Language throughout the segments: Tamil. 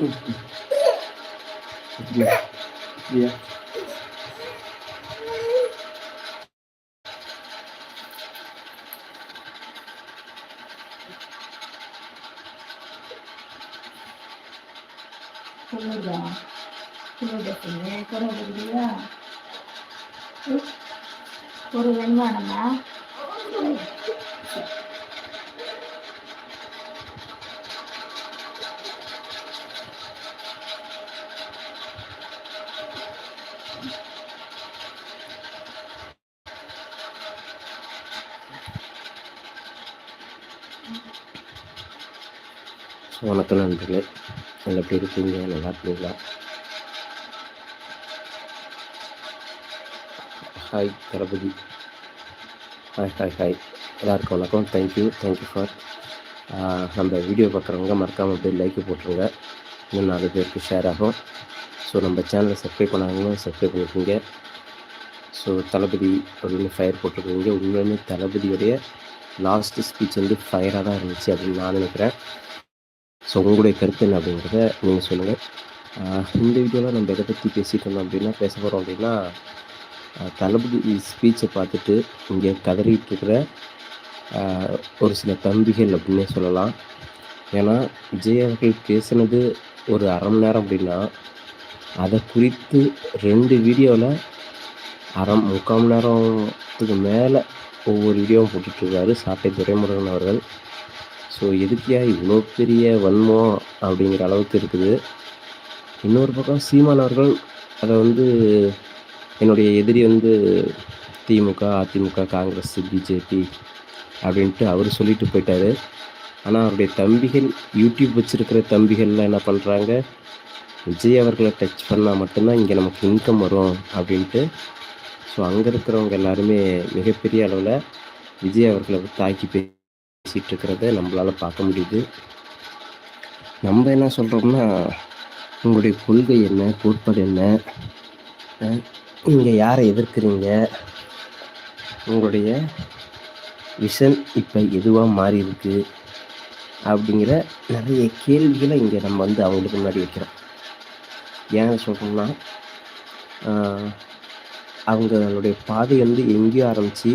Yeah. இப்படியா குறை ஒரு வெண்மானமா வணக்கம் நண்பர்களே. நல்லா எப்படி இருக்கீங்க? நல்லா இருக்கீங்களா? Hi Thalapathy hi hi hi எல்லாருக்கும் வணக்கம். Thank you thank you for நம்ம வீடியோ பார்க்குறவங்க மறக்காமல் அப்படியே லைக் போட்டுருங்க. இன்னும் நாலு பேருக்கு ஷேர் ஆகும். ஸோ நம்ம சேனலை சப்ஸ்கிரைப் பண்ணாங்களும் சப்ஸ்கிரைப் பண்ணிக்கோங்க. ஸோ தளபதி அப்படின்னு ஃபயர் போட்டிருக்கீங்க. உண்மையுமே தளபதியுடைய லாஸ்ட்டு ஸ்பீச் வந்து ஃபயராக தான் இருந்துச்சு அப்படின்னு நான் நினைக்கிறேன். ஸோ உங்களுடைய கருத்து என்ன அப்படிங்கிறத நீங்கள் சொல்லுங்கள் இந்த வீடியோவில் நம்ம எதை பற்றி பேசிகிட்டு இருந்தோம் அப்படின்னா பேச போகிறோம் அப்படின்னா தளபதி ஸ்பீச்சை பார்த்துட்டு இங்கே கதறிட்டு இருக்கிற ஒரு சில தம்பிகள் அப்படின்னே சொல்லலாம். ஏன்னா விஜய் அவர்கள் பேசினது ஒரு அரை மணி நேரம் அப்படின்னா அதை குறித்து ரெண்டு வீடியோவில் அரை முக்கால் மணி நேரத்துக்கு மேலே ஒவ்வொரு வீடியோவும் போட்டுட்ருக்காரு சாட்டை துரைமுருகன் அவர்கள். ஸோ எதுக்கியா இவ்வளோ பெரிய வன்மம் அப்படிங்கிற அளவுக்கு இருக்குது. இன்னொரு பக்கம் சீமான் அவர்கள் அதை வந்து என்னுடைய எதிரி வந்து திமுக அதிமுக காங்கிரஸ் பிஜேபி அப்படின்ட்டு அவர் சொல்லிட்டு போயிட்டார். ஆனால் அவருடைய தம்பிகள் யூடியூப் வச்சுருக்கிற தம்பிகள்லாம் என்ன பண்ணுறாங்க விஜய் அவர்களை டச் பண்ணால் மட்டும்தான் இங்கே நமக்கு இன்கம் வரும் அப்படின்ட்டு. ஸோ அங்கே இருக்கிறவங்க எல்லாருமே மிகப்பெரிய அளவில் விஜய் அவர்களை தாக்கி பேசிகிட்டு இருக்கிறத நம்மளால் பார்க்க முடியுது. நம்ம என்ன சொல்கிறோம்னா உங்களுடைய கொள்கை என்ன கோட்பாடு என்ன நீங்கள் யாரை எதிர்க்கிறீங்க உங்களுடைய விஷன் இப்போ எதுவாக மாறி இருக்கு அப்படிங்கிற நிறைய கேள்விகளை இங்கே நம்ம வந்து அவங்களுக்கு முன்னாடி வைக்கிறோம். ஏன் சொல்கிறோம்னா அவங்களுடைய பாதை வந்து எங்கேயோ ஆரம்பித்து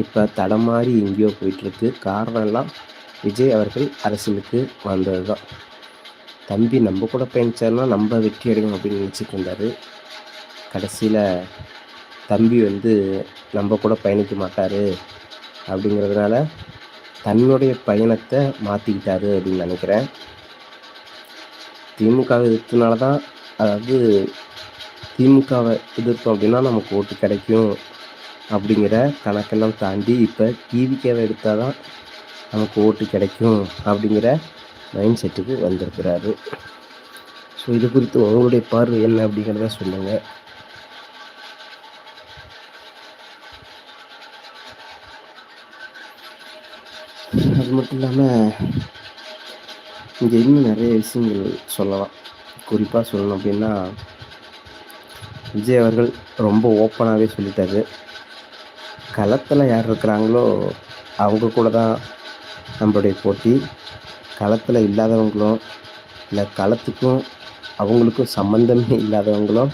இப்போ தடமாறி எங்கேயோ போயிட்டுருக்கு. காரணம் எல்லாம் விஜய் அவர்கள் அரசியலுக்கு வந்தது தான் தம்பி நம்ம கூட பயணிச்சார்னா நம்ம வெற்றி அடையும் அப்படின்னு நினச்சிட்டு இருந்தார். கடைசியில் தம்பி வந்து நம்ம கூட பயணிக்க மாட்டார் அப்படிங்கிறதுனால தன்னுடைய பயணத்தை மாற்றிக்கிட்டாரு அப்படின்னு நினைக்கிறேன். திமுகவை எதிர்த்தனால தான் அதாவது திமுகவை எதிர்த்தோம் அப்படின்னா நமக்கு ஓட்டு கிடைக்கும். அப்படிங்கிற கணக்கெல்லாம் தாண்டி இப்போ டிவிகேவை எடுத்தால் தான் நமக்கு ஓட்டு கிடைக்கும் அப்படிங்கிற மைண்ட் செட்டுக்கு வந்திருக்கிறாரு. ஸோ இது குறித்து உங்களுடைய பார்வை என்ன அப்படிங்கிறத சொல்லுங்கள் அது மட்டும் இல்லாமல் இங்கே இன்னும் நிறைய விஷயங்கள் சொல்லலாம். குறிப்பாக சொல்லணும் அப்படின்னா விஜய் அவர்கள் ரொம்ப ஓப்பனாகவே சொல்லிட்டாரு. களத்தில் யார் இருக்கிறாங்களோ அவங்க கூட தான் நம்மளுடைய போட்டி. களத்தில் இல்லாதவங்களும் இல்லை களத்துக்கும் அவங்களுக்கும் சம்மந்தமே இல்லாதவங்களும்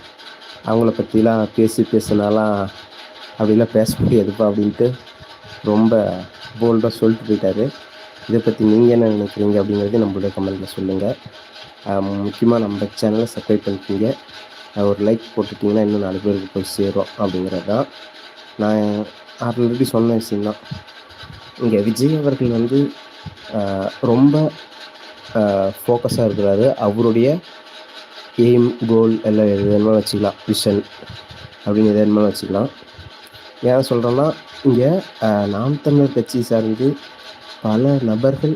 அவங்கள பற்றிலாம் பேசி பேசினாலாம் அப்படிலாம் பேச முடியாதுப்பா அப்படின்ட்டு ரொம்ப போல்டாக சொல்லிட்டு போயிட்டாரு. இதை பற்றி நீங்கள் என்ன நினைக்கிறீங்க அப்படிங்கிறது நம்மளுடைய கமெண்ட்டில் சொல்லுங்கள் முக்கியமாக நம்ம சேனலை சப்ஸ்கிரைப் பண்ணிக்கிங்க. ஒரு லைக் போட்டுட்டிங்கன்னா இன்னும் நாலு பேருக்கு போய் சேரும் அப்படிங்கிறது தான் நான் ஆல்ரெடி சொன்ன விஷயம்தான். இங்கே விஜய் அவர்கள் வந்து ரொம்ப ஃபோக்கஸாக இருக்கிறாரு. அவருடைய எய்ம் கோல் எல்லாம் எது வேணுமாலும் வச்சுக்கலாம். விஷன் அப்படின்னு எது வேணுமாலும் வச்சுக்கலாம். ஏன் சொல்கிறேன்னா இங்கே நாம் தமிழர் கட்சி சார்ந்து பல நபர்கள்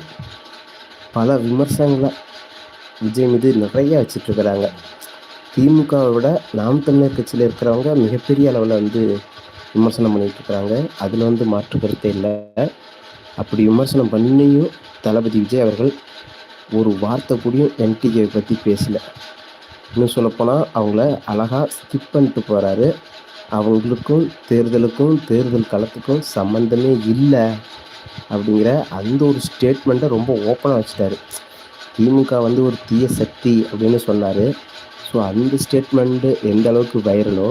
பல விமர்சனங்களை விஜய் மீது நிறைய வச்சிட்ருக்கிறாங்க திமுகவை விட நாம் தமிழர் கட்சியில் இருக்கிறவங்க மிகப்பெரிய அளவில் வந்து விமர்சனம் பண்ணிட்டு இருக்கிறாங்க அதில் வந்து மாற்று கருத்தே இல்லை. அப்படி விமர்சனம் பண்ணியும் தளபதி விஜய் அவர்கள் ஒரு வார்த்தை கூடயும் என்டிகேவை பற்றி பேசல. இன்னும் சொல்லப்போனால் அவங்கள அழகாக ஸ்கிப் பண்ணிட்டு போகிறாரு அவங்களுக்கும் தேர்தலுக்கும் தேர்தல் களத்துக்கும் சம்மந்தமே இல்லை அப்படிங்கிற அந்த ஒரு ஸ்டேட்மெண்ட்டை ரொம்ப ஓப்பனாக வச்சுட்டாரு. திமுக வந்து ஒரு தீய சக்தி அப்படின்னு சொன்னார். ஸோ அந்த ஸ்டேட்மெண்ட்டு எந்த அளவுக்கு வைரலோ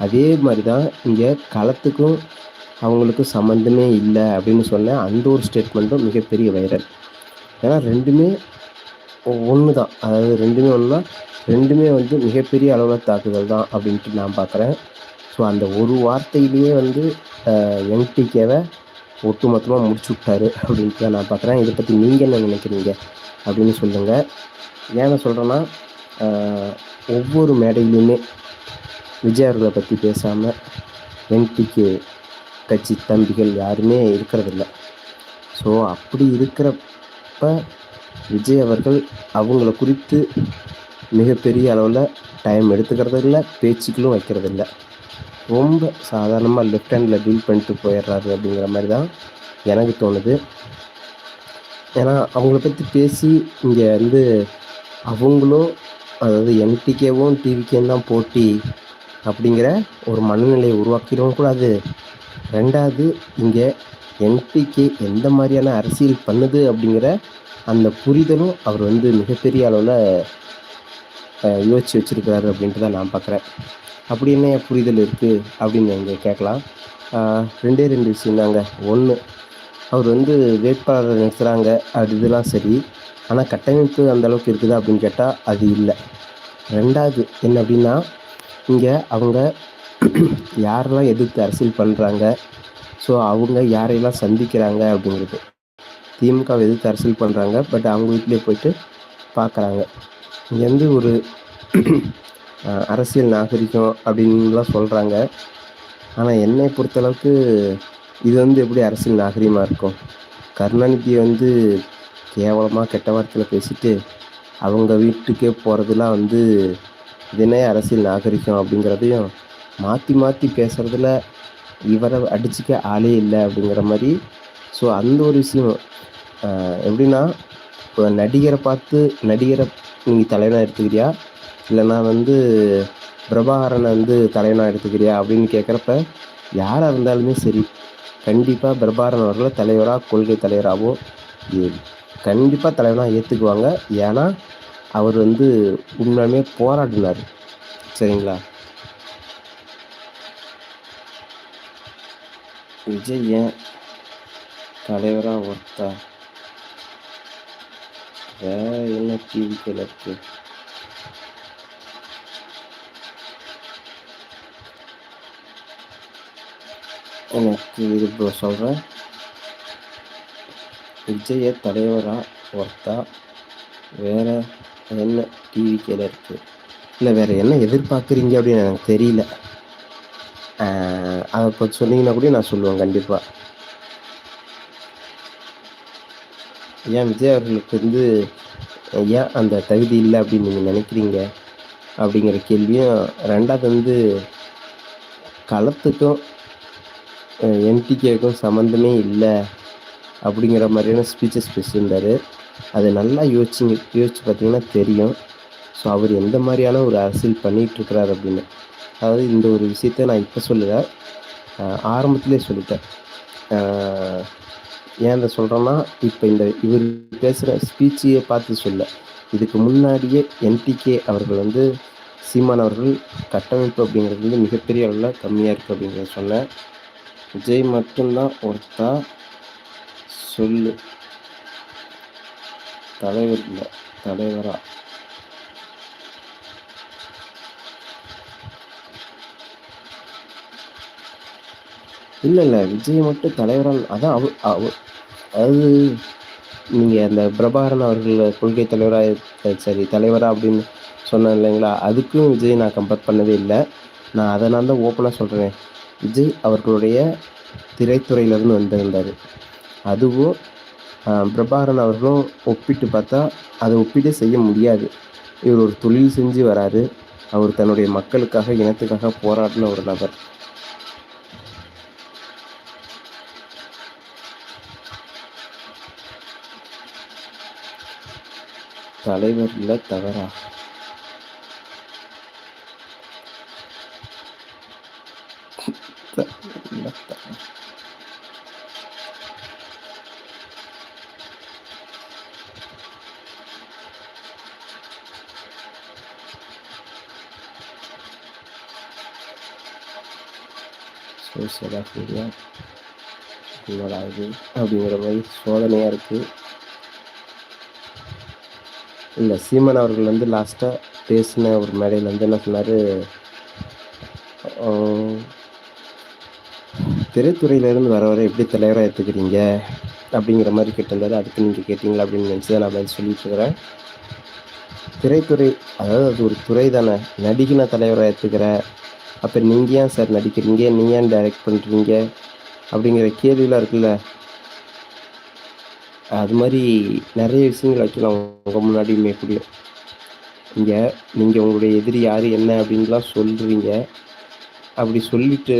அதே மாதிரி தான் இங்கே களத்துக்கும் அவங்களுக்கும் சம்மந்தமே இல்லை அப்படின்னு சொன்ன அந்த ஒரு ஸ்டேட்மெண்ட்டும் மிகப்பெரிய வைரல் ஏன்னா ரெண்டுமே ஒன்று தான் அதாவது ரெண்டுமே ஒன்றுனா ரெண்டுமே வந்து மிகப்பெரிய அளவில் தாக்குதல் தான் அப்படின்ட்டு நான் பார்க்குறேன் ஸோ அந்த ஒரு வார்த்தையிலேயே வந்து என்டிகேவை ஒட்டுமொத்தமாக முடிச்சு விட்டாரு அப்படின்ட்டு தான் நான் பார்க்குறேன் இதை பற்றி நீங்கள் என்ன நினைக்கிறீங்க அப்படின்னு சொல்லுங்கள் ஏன் நான் சொல்கிறேன்னா ஒவ்வொரு மேடையிலையுமே விஜய் அவர்களை பற்றி பேசாமல் என்டிகே கட்சி தம்பிகள் யாருமே இருக்கிறதில்ல. ஸோ அப்படி இருக்கிறப்ப விஜய் அவர்கள் அவங்கள குறித்து மிகப்பெரிய அளவில் டைம் எடுத்துக்கிறது இல்லை பேச்சுக்களும் வைக்கிறது இல்லை ரொம்ப சாதாரணமாக லெஃப்ட் ஹேண்டில் டீல் பண்ணிட்டு போயிடுறாரு அப்படிங்கிற மாதிரி தான் எனக்கு தோணுது. ஏன்னா அவங்கள பற்றி பேசி இங்கே வந்து அவங்களும் அதாவது என்டிகேவும் டிவிகேவும் தான் போட்டி அப்படிங்கிற ஒரு மனநிலையை உருவாக்கிடவும் கூடாது. ரெண்டாவது இங்கே என்பிகே எந்த மாதிரியான அரசியல் பண்ணுது அப்படிங்கிற அந்த புரிதலும் அவர் வந்து மிகப்பெரிய அளவில் யோசித்து வச்சுருக்கிறாரு அப்படின்ட்டு தான் நான் பார்க்குறேன் அப்படி என்ன புரிதல் இருக்குது அப்படின்னு நீங்கள் கேட்கலாம். ரெண்டே ரெண்டு விஷயம் தாங்க. ஒன்று அவர் வந்து வேட்பாளர் நிறுத்துகிறாங்க அது இதெல்லாம் சரி. ஆனால் கட்டமைப்பு அந்த அளவுக்கு இருக்குதா அப்படின்னு கேட்டால் அது இல்லை. ரெண்டாவது என்ன அப்படின்னா இங்கே அவங்க யாரெல்லாம் எதிர்த்து அரசியல் பண்ணுறாங்க ஸோ அவங்க யாரையெல்லாம் சந்திக்கிறாங்க அப்படிங்கிறது. திமுகவை எதிர்த்து அரசியல் பண்ணுறாங்க பட் அவங்க வீட்டிலே போயிட்டு பார்க்குறாங்க இங்கேருந்து ஒரு அரசியல் நாகரிகம் அப்படின்லாம் சொல்கிறாங்க ஆனால் என்னை பொறுத்தளவுக்கு இது வந்து எப்படி அரசியல் நாகரிகமாக இருக்கும்? கருணாநிதியை வந்து கேவலமாக கெட்ட வார்த்தையில் பேசிட்டு அவங்க வீட்டுக்கே போகிறதுலாம் வந்து இது என்ன அரசியல் நாகரிகம் அப்படிங்கிறதையும் மாற்றி மாற்றி பேசுகிறதுல இவரை அடிச்சுக்க ஆளே இல்லை அப்படிங்கிற மாதிரி. ஸோ அந்த ஒரு விஷயம் எப்படின்னா இப்போ நடிகரை பார்த்து நடிகரை நீங்கள் தலைவனாக எடுத்துக்கிறியா? இல்லைனா வந்து பிரபாகரனை வந்து தலைவனாக எடுத்துக்கிறியா அப்படின்னு கேட்குறப்ப யாராக இருந்தாலுமே சரி கண்டிப்பாக பிரபாகரன் அவர்களை தலைவராக கொள்கை தலைவராகவோ கண்டிப்பாக தலைவனாக ஏற்றுக்குவாங்க ஏன்னா அவர் வந்து உண்மையுமே போராடினார். சரிங்களா? விஜய் ஏன் தலைவராக ஒருத்தா? வேற என்ன டிவி இருக்கு? எனக்கு இது இப்போ சொல்கிறேன் விஜய தலைவராக ஒருத்தா? வேற அது என்ன டிவி கீழே இருக்குது இல்லை வேறு என்ன எதிர்பார்க்குறீங்க அப்படின்னு எனக்கு தெரியல. அதை இப்போ சொன்னீங்கன்னா கூட நான் சொல்லுவேன் கண்டிப்பாக ஏன் விஜய் அவர்களுக்கு வந்து ஏன் அந்த தகுதி இல்லை அப்படின்னு நீங்கள் நினைக்கிறீங்க? அப்படிங்கிற கேள்வியும் ரெண்டாவது வந்து களத்துக்கும் என்டிகேக்கும் சம்மந்தமே இல்லை. அப்படிங்கிற மாதிரியான ஸ்பீச்சஸ் பேசியிருந்தார். அது நல்லா யோசிச்சிங்க யோசிச்சு பார்த்தீங்கன்னா தெரியும். ஸோ அவர் எந்த மாதிரியான ஒரு அரசியல் பண்ணிகிட்ருக்கிறார் அப்படின்னு. அதாவது இந்த ஒரு விஷயத்த நான் இப்போ சொல்லலை. ஆரம்பத்திலே சொல்லிட்டேன். ஏன் அதை சொல்கிறேன்னா இப்போ இந்த இவர் பேசுகிற ஸ்பீச்சையே பார்த்து சொல்ல. இதுக்கு முன்னாடியே என்டிகே அவர்கள் வந்து சீமான் அவர்கள் கட்டமைப்பு அப்படிங்கிறது வந்து மிகப்பெரிய அளவில் கம்மியாக இருக்குது அப்படிங்கிறத சொன்னேன். விஜய் மட்டும்தான் ஒருத்தா சொல்லு. தலைவர் இல்லை தலைவரா? இல்லை இல்லை விஜய் மட்டும் தலைவரால் அதான் அவ அவ அதாவது நீங்கள் அந்த பிரபாகரன் அவர்கள் கொள்கை தலைவராக சரி தலைவரா அப்படின்னு சொன்னேன் இல்லைங்களா? அதுக்கும் விஜய் நான் கம்பேர் பண்ணவே இல்லை. நான் அதனால் தான் ஓப்பனாக சொல்கிறேன் விஜய் அவர்களுடைய திரைத்துறையிலேருந்து வந்திருந்தார். அதுவும் பிரபாகரன் அவர்களும் ஒப்பிட்டு பார்த்தா அதை ஒப்பிட்டே செய்ய முடியாது. இவர் ஒரு தொழில் செஞ்சு வராரு. அவர் தன்னுடைய மக்களுக்காக இனத்துக்காக போராடின ஒரு நபர். தலைவரில் தவறா தலைவர் இல்ல தவறா. ஸோ ஆஃப் மீடியா என்னடா இது அப்படிங்கிற மாதிரி சோதனையாக இருக்குது இல்லை சீமன் அவர்கள் வந்து லாஸ்ட்டாக பேசின ஒரு மேடையில் வந்து என்ன சொன்னார்? திரைத்துறையிலேருந்து வர வர எப்படி தலைவராக ஏற்றுக்கிறீங்க அப்படிங்கிற மாதிரி கேட்டிருந்தாரு. அதுக்கு நீங்கள் கேட்டிங்களா அப்படின்னு நினச்சி தான் நான் பதில் சொல்லிட்டு இருக்கிறேன். திரைத்துறை அதாவது அது ஒரு துறை தானே. நடிகனை தலைவராக ஏற்றுக்கிற அப்போ நீங்கள் ஏன் சார் நடிக்கிறீங்க? நீங்கள் ஏன் டைரக்ட் பண்ணுறீங்க அப்படிங்கிற கேள்விலாம் இருக்குல்ல. அது மாதிரி நிறைய விஷயங்கள் வைக்கலாம் உங்கள் முன்னாடியுமே முடியும் இங்கே நீங்கள் உங்களுடைய எதிரி யார்? என்ன? அப்படின்லாம் சொல்கிறீங்க அப்படி சொல்லிட்டு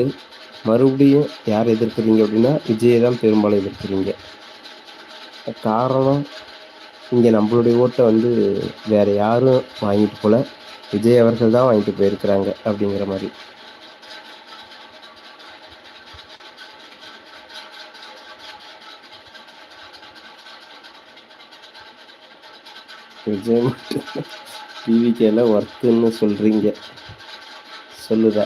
மறுபடியும் யார் எதிர்க்கிறீங்க அப்படின்னா விஜயை தான் பெரும்பாலும் எதிர்க்கிறீங்க. காரணம் இங்கே நம்மளுடைய ஓட்டை வந்து வேறு யாரும் வாங்கிட்டு போல. விஜய் அவர்கள் தான் வாங்கிட்டு போயிருக்கிறாங்க அப்படிங்கிற மாதிரி. விஜய் மட்டும் டிவிக்கேல ஒர்க்குன்னு சொல்கிறீங்க சொல்லுதா.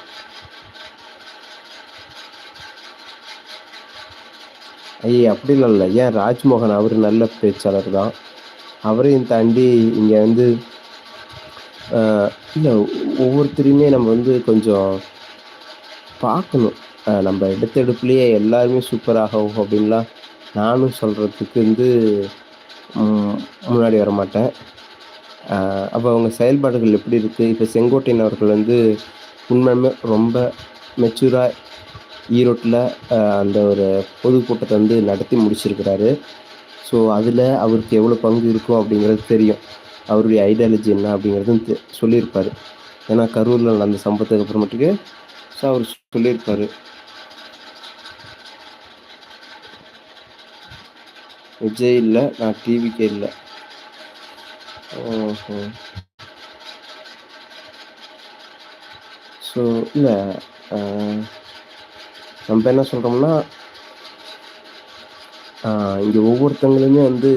ஐய அப்படிலாம் இல்லை ஏன் ராஜ்மோகன் அவர் நல்ல பேச்சாளர் தான். அவரையும் தாண்டி இங்கே வந்து இல்லை ஒவ்வொருத்தரையுமே நம்ம வந்து கொஞ்சம் பார்க்கணும். நம்ம எடுத்தெடுப்புலேயே எல்லாருமே சூப்பராகும் அப்படின்லாம் நானும் சொல்கிறதுக்கு வந்து முன்னாடி வர மாட்டேன் அப்போ அவங்க செயல்பாடுகள் எப்படி இருக்குது இப்போ செங்கோட்டையன் அவர்கள் வந்து உண்மையுமே ரொம்ப மெச்சூராக ஈரோட்டில் அந்த ஒரு பொதுக்கூட்டத்தை வந்து நடத்தி முடிச்சிருக்கிறாரு. ஸோ அதில் அவருக்கு எவ்வளோ பங்கு இருக்கும் அப்படிங்கிறது தெரியும். அவருடைய ஐடியாலஜி என்ன அப்படிங்கிறதும் சொல்லியிருப்பார். ஏன்னா கரூரில் நடந்த சம்பவத்துக்கு அப்புறமேட்டுக்கு ஸோ அவர் சொல்லியிருப்பார். விஜய் இல்லை நான் டிவிக்கே இல்லை. ஓஹோ. ஸோ இல்லை நம்ம என்ன சொல்கிறோம்னா இங்கே ஒவ்வொருத்தங்களுமே வந்து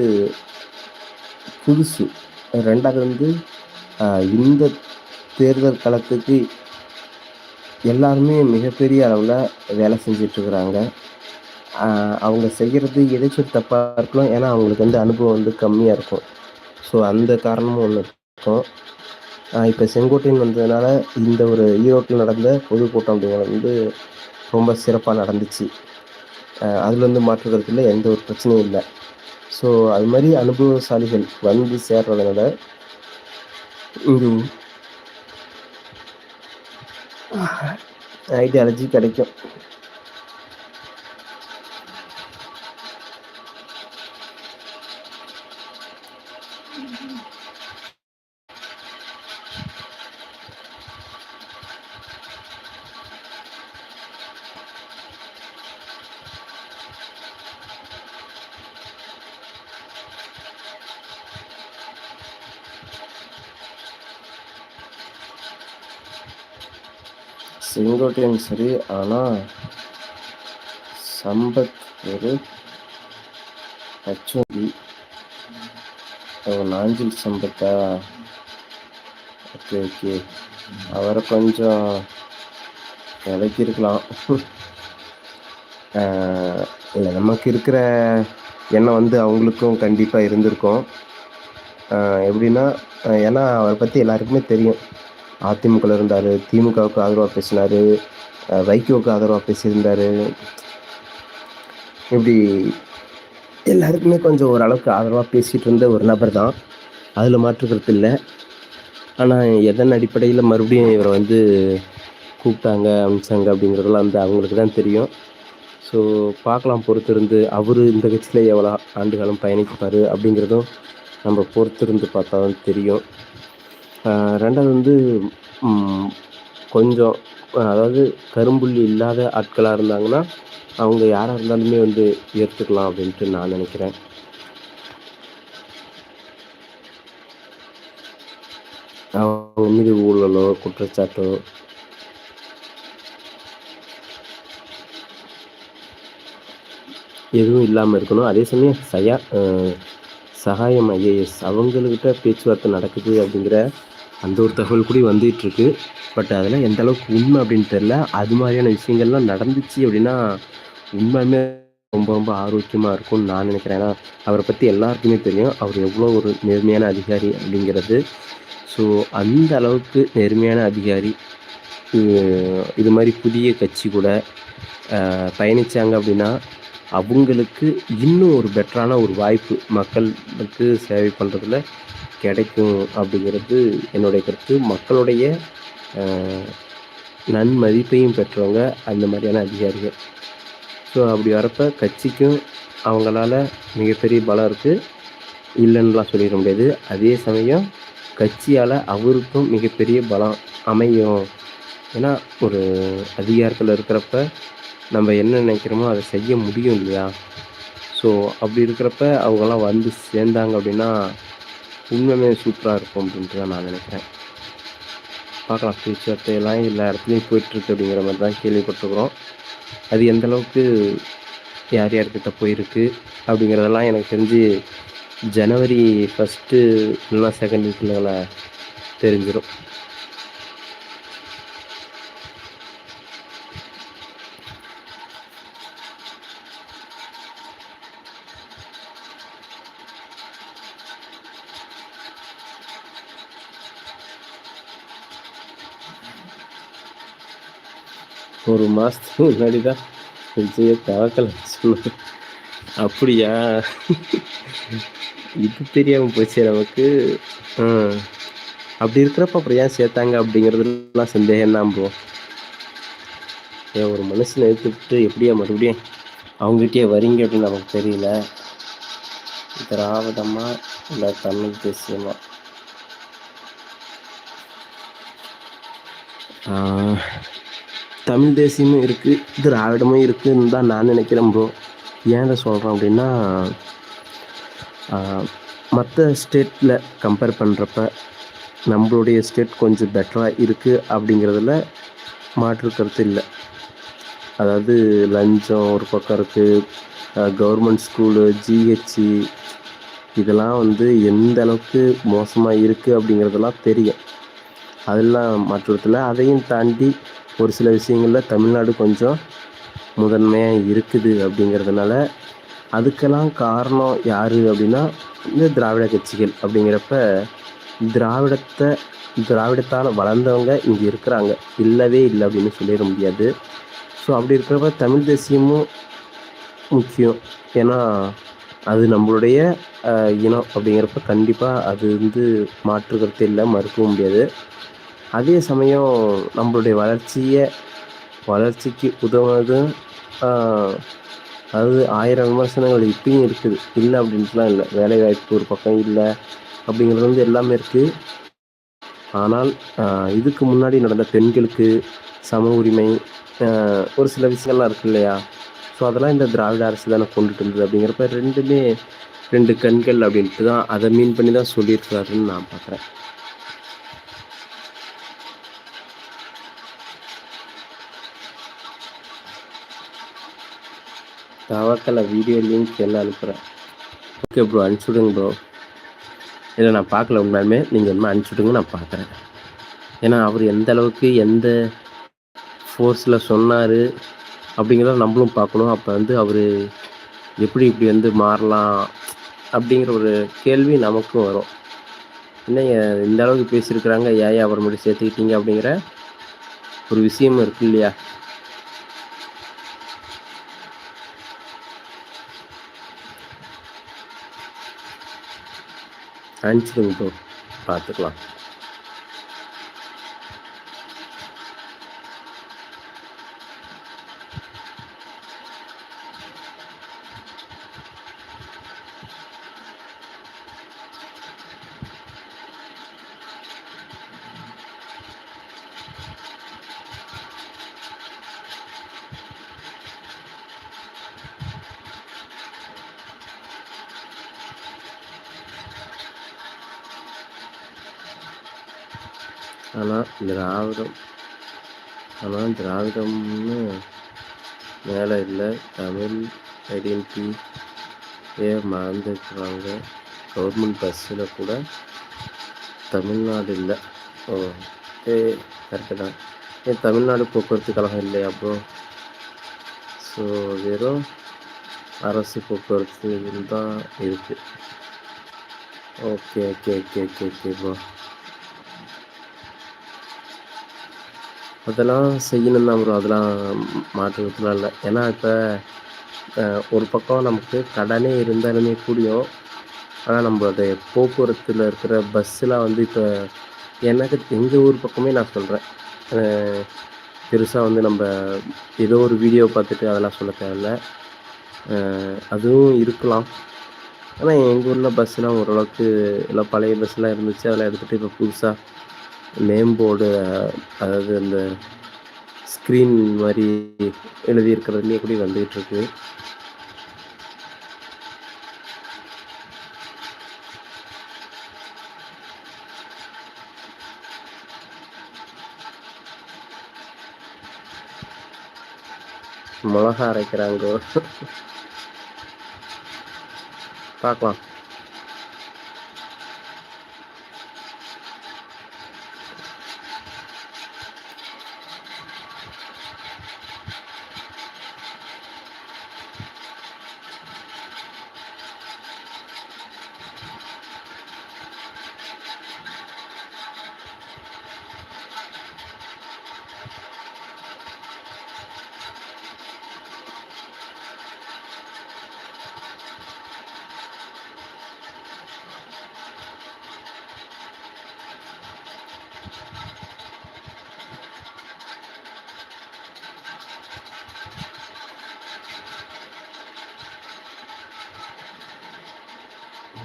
புதுசு. ரெண்டாவது வந்து இந்த தேர்தல் களத்துக்கு எல்லாருமே மிகப்பெரிய அளவில் வேலை செஞ்சிட்ருக்குறாங்க. அவங்க செய்கிறது எதாச்சும் தப்பாக இருக்கலாம் ஏன்னா அவங்களுக்கு வந்து அனுபவம் வந்து கம்மியாக இருக்கும். ஸோ அந்த காரணமும் ஒன்று இருக்கும். இப்போ செங்கோட்டையன் வந்ததுனால இந்த ஒரு ஈரோட்டில் நடந்த பொதுக்கூட்டம் அப்படிங்கிறது வந்து ரொம்ப சிறப்பாக நடந்துச்சு. அதில் வந்து மாற்றுக்கிறதுல எந்த ஒரு பிரச்சனையும் இல்லை. ஸோ அது மாதிரி அனுபவசாலிகள் வந்து சேர்றதுனால ஒரு ஐடியாலஜி கிடைக்கும். செங்கோட்டையன் சரி ஆனால் சம்பத் ஒரு ஹச்ஓடி. நாஞ்சில் சம்பத்தா? Okay okay. அவரை கொஞ்சம் விலைக்கு இருக்கலாம். இல்லை நமக்கு இருக்கிற எண்ணம் வந்து அவங்களுக்கும் கண்டிப்பாக இருந்திருக்கும். எப்படின்னா ஏன்னா அவரை பற்றி எல்லாருக்குமே தெரியும். அதிமுகவில் இருந்தார் திமுகவுக்கு ஆதரவாக பேசினார் வைகோவுக்கு ஆதரவாக பேசியிருந்தார். இப்படி எல்லாருக்குமே கொஞ்சம் ஓரளவுக்கு ஆதரவாக பேசிகிட்டு இருந்த ஒரு நபர் தான். அதில் மாற்றுக்கிறது இல்லை. ஆனால் எதன் அடிப்படையில் மறுபடியும் இவரை வந்து கூப்பிட்டாங்க அமிச்சாங்க அப்படிங்கிறதெல்லாம் வந்து அவங்களுக்கு தான் தெரியும். ஸோ பார்க்கலாம் பொறுத்திருந்து அவர் இந்த கட்சியில் எவ்வளோ ஆண்டுகாலம் பயணிப்பார் அப்படிங்கிறதும் நம்ம பொறுத்திருந்து பார்த்தா தான் தெரியும். ரெண்டாவது வந்து கொஞ்சம் அதாவது கரும்புள்ளி இல்லாத ஆட்களாக இருந்தாங்கன்னா அவங்க யாராக இருந்தாலுமே வந்து ஏற்றுக்கலாம் அப்படின்ட்டு நான் நினைக்கிறேன். அவங்க மீது ஊழலோ குற்றச்சாட்டோ எதுவும் இல்லாமல் இருக்கணும். அதே சமயம் சயா சகாயம் ஐஏஎஸ். அவங்கக்கிட்ட பேச்சுவார்த்தை நடக்குது அப்படிங்கிற அந்த ஒரு தகவல் கூட வந்துகிட்ருக்கு. பட் அதெல்லாம் எந்த அளவுக்கு உண்மை அப்படின்னு தெரில அது மாதிரியான விஷயங்கள்லாம் நடந்துச்சு அப்படின்னா உண்மையுமே ரொம்ப ரொம்ப ஆரோக்கியமாக இருக்கும்னு நான் நினைக்கிறேன். ஏன்னா அவரை பற்றி எல்லாருக்குமே தெரியும். அவர் எவ்வளோ ஒரு நேர்மையான அதிகாரி அப்படிங்கிறது. ஸோ அந்த அளவுக்கு நேர்மையான அதிகாரி இது- மாதிரி புதிய கட்சி கூட பயணித்தாங்க பயணிச்சாங்க அப்படின்னா அவங்களுக்கு இன்னும் ஒரு பெட்டரான ஒரு வாய்ப்பு மக்களுக்கு சேவை பண்ணுறதுல கிடைக்கும் அப்படிங்கிறது என்னுடைய கருத்து. மக்களுடைய நன்மதிப்பையும் பெற்றவங்க அந்த மாதிரியான அதிகாரிகள். ஸோ அப்படி வரப்ப கட்சிக்கும் அவங்களால மிகப்பெரிய பலம் இருக்குது இல்லைன்னுலாம் சொல்லிட முடியாது. அதே சமயம் கட்சியால் அவருக்கும் மிகப்பெரிய பலம் அமையும். ஏன்னா ஒரு அதிகாரத்தில் இருக்கிறப்ப நம்ம என்ன நினைக்கிறோமோ அதை செய்ய முடியும் இல்லையா? ஸோ அப்படி இருக்கிறப்ப அவங்கெல்லாம் வந்து சேர்ந்தாங்க அப்படின்னா உண்மையுமே சூப்பராக இருக்கும் அப்படின்ட்டு தான் நான் நினைக்கிறேன். பார்க்கலாம் ஃபியூச்சர் எல்லாம் எல்லா இடத்துலையும் போயிட்டுருக்கு அப்படிங்கிற மாதிரி தான் கேள்விப்பட்டிருக்கிறோம். அது எந்த அளவுக்கு யார் யார்கிட்ட போயிருக்கு அப்படிங்கிறதெல்லாம் எனக்கு தெரிஞ்சு ஜனவரி ஃபஸ்ட்டு இல்லைனா செகண்ட் வீக்கில் தெரிஞ்சிடும் ஒரு மாதத்துக்கு முன்னாடி தான் விஜயை தவக்கலை சொன்னாங்க அப்படியா? இது தெரியாமல் போச்சு நமக்கு. அப்படி இருக்கிறப்ப அப்புறம் ஏன் சேர்த்தாங்க அப்படிங்கிறதுலாம் சந்தேகம் தான் ப்ரோ. ஏன் ஒரு மனுஷனை எடுத்துக்கிட்டு எப்படியா மறுபடியும் அவங்ககிட்டயே வரீங்க அப்படின்னு நமக்கு தெரியல. திராவிடமா இல்லை தமிழ் தேசியமா? ஆ, தமிழ் தேசியமும் இருக்குது திராவிடமும் இருக்குதுன்னு தான் நான் நினைக்கிறேன் ப்ரோ ஏன் இதை சொல்கிறேன் அப்படின்னா மற்ற ஸ்டேட்டில் கம்பேர் பண்ணுறப்ப நம்மளுடைய ஸ்டேட் கொஞ்சம் பெட்டராக இருக்குது அப்படிங்கிறதுல மாற்று கருத்து இல்லை. அதாவது லஞ்சம் ஒரு பக்கம் இருக்குது கவர்மெண்ட் ஸ்கூலு ஜிஹெச்சி இதெல்லாம் வந்து எந்த அளவுக்கு மோசமாக இருக்குது அப்படிங்கிறதெல்லாம் தெரியும். அதெல்லாம் மாற்றுறதில்ல அதையும் தாண்டி ஒரு சில விஷயங்களில் தமிழ்நாடு கொஞ்சம் முதன்மையாக இருக்குது அப்படிங்கிறதுனால அதுக்கெல்லாம் காரணம் யார் அப்படின்னா இந்த திராவிட கட்சிகள் அப்படிங்கிறப்ப திராவிடத்தை திராவிடத்தால் வளர்ந்தவங்க இங்கே இருக்கிறாங்க. இல்லவே இல்லை அப்படின்னு சொல்லிட முடியாது. ஸோ அப்படி இருக்கிறப்ப தமிழ் தேசியமும் முக்கியம். ஏன்னா அது நம்மளுடைய இனம் அப்படிங்கிறப்ப கண்டிப்பாக அது வந்து மாற்று கருத்து இல்லை மறுக்கவும் முடியாது. அதே சமயம் நம்மளுடைய வளர்ச்சியை வளர்ச்சிக்கு உதவுனதும் அதாவது ஆயிரம் விமர்சனங்கள் இப்பயும் இருக்குது. இல்லை அப்படின்ட்டுலாம் இல்லை. வேலைவாய்ப்பு ஒரு பக்கம் இல்லை அப்படிங்கிறது வந்து எல்லாமே இருக்குது ஆனால் இதுக்கு முன்னாடி நடந்த பெண்களுக்கு சம உரிமை ஒரு சில விஷயங்கள்லாம் இருக்கு இல்லையா? ஸோ அதெல்லாம் இந்த திராவிட அரசு தானே கொண்டுட்டு இருந்தது அப்படிங்கிறப்ப ரெண்டுமே ரெண்டு கண்கள் அப்படின்ட்டு தான் அதை மீன் பண்ணி தான் சொல்லியிருக்கிறாருன்னு நான் பார்க்குறேன். தவக்கலை வீடியோ லிங்க் எல்லாம் அனுப்புகிறேன் ஓகே ப்ரோ அனுப்பிச்சுடுங்க ப்ரோ இல்லை நான் பார்க்கல உண்மையுமே நீங்கள் என்ன அனுப்பிச்சுடுங்க நான் பார்க்குறேன். ஏன்னா அவர் எந்த அளவுக்கு எந்த ஃபோர்ஸில் சொன்னார் அப்படிங்கிறத நம்மளும் பார்க்கணும். அப்போ வந்து அவர் எப்படி இப்படி வந்து மாறலாம் அப்படிங்கிற ஒரு கேள்வி நமக்கும் வரும். என்ன இந்த அளவுக்கு பேசியிருக்கிறாங்க? ஏன் அவர் மட்டும் சேர்த்துக்கிட்டீங்க அப்படிங்கிற ஒரு விஷயமும் இருக்கு இல்லையா? அனுப்பிச்சிடுங்க ப்ரோ பார்த்துக்கலாம் ஆனால் திராவிடம் ஆனால் திராவிடம்னு மேலே இல்லை. தமிழ் ஐடென்டிட்டி ஏ கவர்மெண்ட் பஸ்ஸில் கூட தமிழ்நாடு இல்லை. ஓ ஏ கரெக்டு தான். ஏன் தமிழ்நாடு போக்குவரத்து கழகம் இல்லையா ப்ரோ ஸோ வெறும் அரசு போக்குவரத்து தான் இருக்குது okay okay okay okay okay bro அதெல்லாம் செய்யணும் தான் ப்ரோ அதெல்லாம் மாற்றுறதுலாம் இல்லை. ஏன்னா இப்போ ஒரு பக்கம் நமக்கு கடனே இருந்தாலுமே கூடியும் ஆனால் நம்ம அதை போக்குவரத்தில் இருக்கிற பஸ்ஸெலாம் வந்து இப்போ எனக்கு எங்கள் ஊர் பக்கமே நான் சொல்கிறேன் பெருசாக வந்து நம்ம ஏதோ ஒரு வீடியோ பார்த்துட்டு அதெல்லாம் சொல்ல தேவையில்ல. அதுவும் இருக்கலாம். ஆனால் எங்கள் ஊரில் பஸ்ஸெலாம் ஓரளவுக்கு எல்லாம் பழைய பஸ்ஸெலாம் இருந்துச்சு. அதெல்லாம் எடுத்துகிட்டு இப்போ புதுசாக நேம் போர்டு அதாவது அந்த ஸ்க்ரீன் மாதிரி எழுதியிருக்கிறதுலேயே கூட வந்துகிட்ருக்கு மிளகா அரைக்கிறாங்க. பார்க்கலாம்.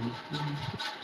mm -hmm.